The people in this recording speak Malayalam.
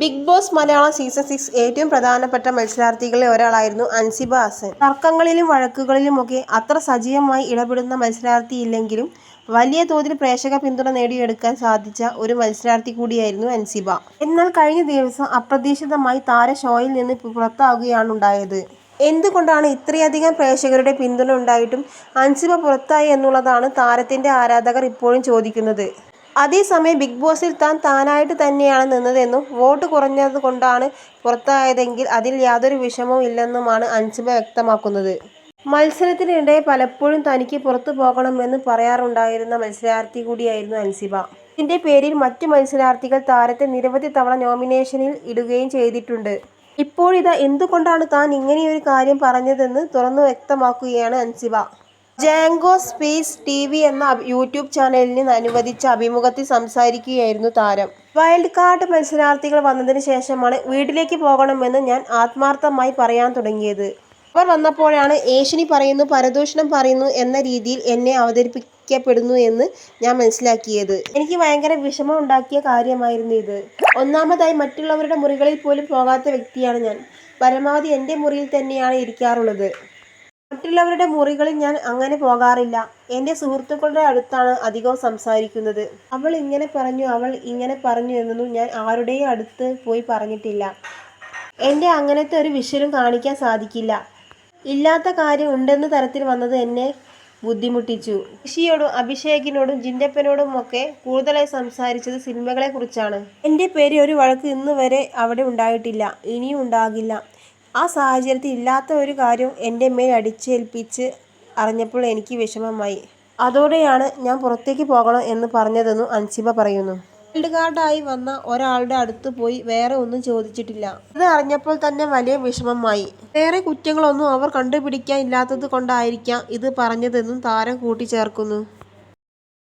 Bigg Boss Malayalam season six ഏറ്റവും പ്രധാനപ്പെട്ട മത്സരാർത്ഥികളിൽ ഒരാളായിരുന്നു അൻസിബ ഹസൻ. തർക്കങ്ങളിലും വഴക്കുകളിലുമൊക്കെ അത്ര സജീവമായി ഇടപെടുന്ന മത്സരാർത്ഥിയില്ലെങ്കിലും വലിയ തോതിൽ പ്രേക്ഷക പിന്തുണ നേടിയെടുക്കാൻ സാധിച്ച ഒരു മത്സരാർത്ഥി കൂടിയായിരുന്നു അൻസിബ. എന്നാൽ കഴിഞ്ഞ ദിവസം അപ്രതീക്ഷിതമായി താര ഷോയിൽ നിന്ന് പുറത്താവുകയാണുണ്ടായത് എന്തുകൊണ്ടാണ് ഇത്രയധികം പ്രേക്ഷകരുടെ പിന്തുണ ഉണ്ടായിട്ടും അൻസിബ പുറത്തായി എന്നുള്ളതാണ് താരത്തിന്റെ ആരാധകർ ഇപ്പോഴും ചോദിക്കുന്നത്. അതേസമയം ബിഗ് ബോസിൽ താൻ താനായിട്ട് തന്നെയാണ് നിന്നതെന്നും വോട്ട് കുറഞ്ഞത് കൊണ്ടാണ് പുറത്തായതെങ്കിൽ അതിൽ യാതൊരു വിഷമവും ഇല്ലെന്നുമാണ് അൻസിബ വ്യക്തമാക്കുന്നത്. മത്സരത്തിനിടെ പലപ്പോഴും തനിക്ക് പുറത്തു പോകണമെന്ന് പറയാറുണ്ടായിരുന്ന മത്സരാർത്ഥി കൂടിയായിരുന്നു അൻസിബ. ഇതിന്റെ പേരിൽ മറ്റു മത്സരാർത്ഥികൾ താരത്തെ നിരവധി തവണ നോമിനേഷനിൽ ഇടുകയും ചെയ്തിട്ടുണ്ട്. ഇപ്പോഴിതാ എന്തുകൊണ്ടാണ് താൻ ഇങ്ങനെയൊരു കാര്യം പറഞ്ഞതെന്ന് തുറന്നു വ്യക്തമാക്കുകയാണ് Ansiba. Django space T V എന്ന യൂട്യൂബ് ചാനലിന് അനുവദിച്ച അഭിമുഖത്തിൽ സംസാരിക്കുകയായിരുന്നു താരം. വൈൽഡ് കാർഡ് മത്സരാർത്ഥികൾ വന്നതിന് ശേഷമാണ് വീട്ടിലേക്ക് പോകണമെന്ന് ഞാൻ ആത്മാർത്ഥമായി പറയാൻ തുടങ്ങിയത്. അവർ വന്നപ്പോഴാണ് ഏഷ്യനി പറയുന്നു പരദൂഷണം പറയുന്നു എന്ന രീതിയിൽ എന്നെ അവതരിപ്പിക്കപ്പെടുന്നു എന്ന് ഞാൻ മനസ്സിലാക്കിയത്. എനിക്ക് ഭയങ്കര വിഷമം ഉണ്ടാക്കിയ കാര്യമായിരുന്നു ഇത്. ഒന്നാമതായി മറ്റുള്ളവരുടെ മുറികളിൽ പോലും പോകാത്ത വ്യക്തിയാണ് ഞാൻ. പരമാവധി എന്റെ മുറിയിൽ തന്നെയാണ് ഇരിക്കാറുള്ളത്. മറ്റുള്ളവരുടെ മുറികളിൽ ഞാൻ അങ്ങനെ പോകാറില്ല. എന്റെ സുഹൃത്തുക്കളുടെ അടുത്താണ് അധികവും സംസാരിക്കുന്നത്. അവൾ ഇങ്ങനെ പറഞ്ഞു അവൾ ഇങ്ങനെ പറഞ്ഞു എന്നൊന്നും ഞാൻ ആരുടെയും അടുത്ത് പോയി പറഞ്ഞിട്ടില്ല. എന്റെ അങ്ങനത്തെ ഒരു വിഷലും കാണിക്കാൻ സാധിക്കില്ല. ഇല്ലാത്ത കാര്യം ഉണ്ടെന്ന തരത്തിൽ വന്നത് എന്നെ ബുദ്ധിമുട്ടിച്ചു. ഋഷിയോടും അഭിഷേകിനോടും ജിൻഡപ്പനോടും ഒക്കെ കൂടുതലായി സംസാരിച്ചത് സിനിമകളെ കുറിച്ചാണ്. എന്റെ പേര് ഒരു വഴക്ക് ഇന്ന് വരെ അവിടെ ഉണ്ടായിട്ടില്ല. ഇനിയും ഉണ്ടാകില്ല. ആ സാഹചര്യത്തിൽ ഇല്ലാത്ത ഒരു കാര്യം എന്റെ മേൽ അടിച്ചേൽപ്പിച്ച് അറിഞ്ഞപ്പോൾ എനിക്ക് വിഷമമായി. അതോടെയാണ് ഞാൻ പുറത്തേക്ക് പോകണം എന്ന് പറഞ്ഞതെന്നും അൻസിബ പറയുന്നു. വൈൽഡ് കാർഡായി വന്ന ഒരാളുടെ അടുത്ത് പോയി വേറെ ഒന്നും ചോദിച്ചിട്ടില്ല. അത് അറിഞ്ഞപ്പോൾ തന്നെ വലിയ വിഷമമായി. വേറെ കുറ്റങ്ങളൊന്നും അവർ കണ്ടുപിടിക്കാൻ ഇല്ലാത്തത് കൊണ്ടായിരിക്കാം ഇത് പറഞ്ഞതെന്നും താരം കൂട്ടിച്ചേർക്കുന്നു.